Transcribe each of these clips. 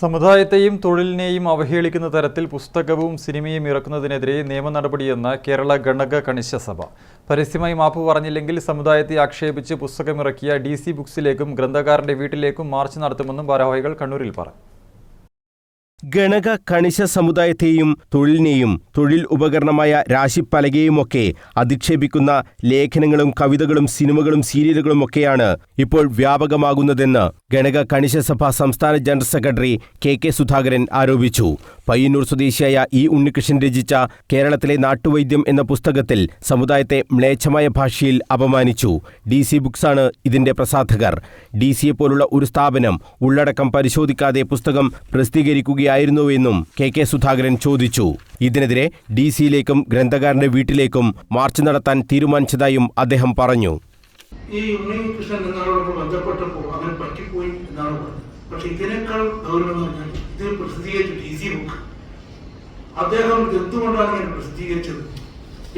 സമുദായത്തെയും തൊഴിലിനെയും അവഹേളിക്കുന്ന തരത്തിൽ പുസ്തകവും സിനിമയും ഇറക്കുന്നതിനെതിരെ നിയമ നടപടിയെന്ന് കേരള ഗണക കണിശ സഭ. പരസ്യമായി മാപ്പ് പറഞ്ഞില്ലെങ്കിൽ സമുദായത്തെ ആക്ഷേപിച്ച് പുസ്തകമിറക്കിയ ഡി സി ബുക്സിലേക്കും ഗ്രന്ഥകാരന്റെ വീട്ടിലേക്കും മാർച്ച് നടത്തുമെന്നും ഭാരവാഹികൾ കണ്ണൂരിൽ പറഞ്ഞു. ഗണക കണിശ സമുദായത്തെയും തൊഴിലിനെയും തൊഴിൽ ഉപകരണമായ രാശിപ്പലകയുമൊക്കെ അധിക്ഷേപിക്കുന്ന ലേഖനങ്ങളും കവിതകളും സിനിമകളും സീരിയലുകളുമൊക്കെയാണ് ഇപ്പോൾ വ്യാപകമാകുന്നതെന്ന് ഗണക കണിശ സഭ സംസ്ഥാന general secretary K K Sudhakaran ആരോപിച്ചു. പയ്യന്നൂർ സ്വദേശിയായ ഇ ഉണ്ണികൃഷ്ണൻ രചിച്ച കേരളത്തിലെ നാട്ടുവൈദ്യം എന്ന പുസ്തകത്തിൽ സമുദായത്തെ മ്ലേച്ഛമായ ഭാഷയിൽ അപമാനിച്ചു. ഡി സി ബുക്സാണ് ഇതിന്റെ പ്രസാധകർ. ഡി സിയെ പോലുള്ള ഒരു സ്ഥാപനം ഉള്ളടക്കം പരിശോധിക്കാതെ പുസ്തകം പ്രസിദ്ധീകരിക്കുകയായിരുന്നുവെന്നും കെ കെ സുധാകരൻ ചോദിച്ചു. ഇതിനെതിരെ ഡി സിയിലേക്കും ഗ്രന്ഥകാരന്റെ വീട്ടിലേക്കും മാർച്ച് നടത്താൻ തീരുമാനിച്ചതായും അദ്ദേഹം പറഞ്ഞു. ഈ ഉണ്ണികൃഷ്ണൻ എന്നവരോട് ബന്ധപ്പെട്ടപ്പോൾ അങ്ങനെ പറ്റിപ്പോയി എന്നാണ് പറഞ്ഞത്. പക്ഷെ ഇതിനേക്കാൾ ഗൗരവം എന്ന് പറഞ്ഞാൽ ഇത് പ്രസിദ്ധീകരിച്ചു ഡി സി ബുക്ക്. അദ്ദേഹം എന്തുകൊണ്ടാണ് ഞാൻ പ്രസിദ്ധീകരിച്ചത്?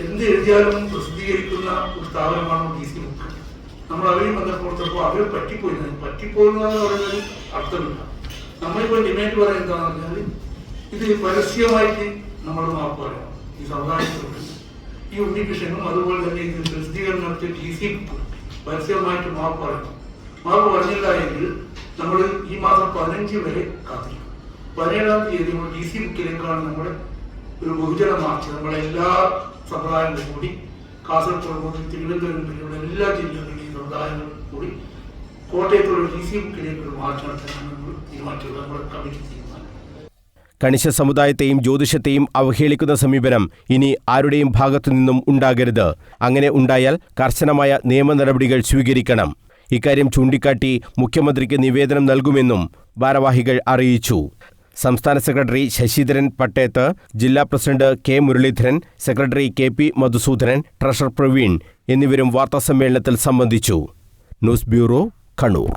എന്ത് എഴുതിയാലും പ്രസിദ്ധീകരിക്കുന്ന ഒരു സ്ഥാപനമാണ് ഡി സി ബുക്ക്? നമ്മൾ അവരെയും ബന്ധപ്പെടുത്തപ്പോൾ അവർ പറ്റിപ്പോയി. പറ്റിപ്പോകുന്ന പറയുന്നത് അർത്ഥമില്ല. നമ്മളിപ്പോൾ ഡിമാൻഡ് പറയുന്നത് എന്താണെന്ന് പറഞ്ഞാൽ ഇത് പരസ്യമായിട്ട് നമ്മൾ മാപ്പ് പറയാം. ഈ സമുദായത്തിലുണ്ട് ഈ ഉണ്ണികൃഷ്ണനും അതുപോലെ തന്നെ ഇത് പ്രസിദ്ധീകരണം നടത്തിയ ടി സി പരസ്യമായിട്ട് മാപ്പ് പറയണം മാപ്പ് പറഞ്ഞില്ല എങ്കിൽ നമ്മൾ ഈ മാസം പതിനഞ്ച് വരെ കാത്തിരിക്കും. പതിനേഴാം തീയതി നമ്മൾ ടി സി ബുക്കിലേക്കാണ് നമ്മുടെ ഒരു ബഹുജന മാർച്ച്. നമ്മളെ എല്ലാ സമുദായങ്ങളും കൂടി കാസർഗോഡ് മുതൽ തിരുവനന്തപുരം വരെയുള്ള എല്ലാ ജില്ലകളിലെയും സമുദായങ്ങളും കൂടി കണിശ സമുദായത്തെയും ജ്യോതിഷത്തെയും അവഹേളിക്കുന്ന സമീപനം ഇനി ആരുടെയും ഭാഗത്തു നിന്നും ഉണ്ടാകരുത്. അങ്ങനെ ഉണ്ടായാൽ കർശനമായ നിയമ നടപടികൾ സ്വീകരിക്കണം. ഇക്കാര്യം ചൂണ്ടിക്കാട്ടി മുഖ്യമന്ത്രിക്ക് നിവേദനം നൽകുമെന്നും ഭാരവാഹികൾ അറിയിച്ചു. സംസ്ഥാന സെക്രട്ടറി ശശിധരൻ പട്ടേത്ത് ജില്ലാ president K Muraleedharan secretary K P Madhusoodanan treasurer Praveen എന്നിവരും വാർത്താസമ്മേളനത്തിൽ സംബന്ധിച്ചു. News bureau Kannur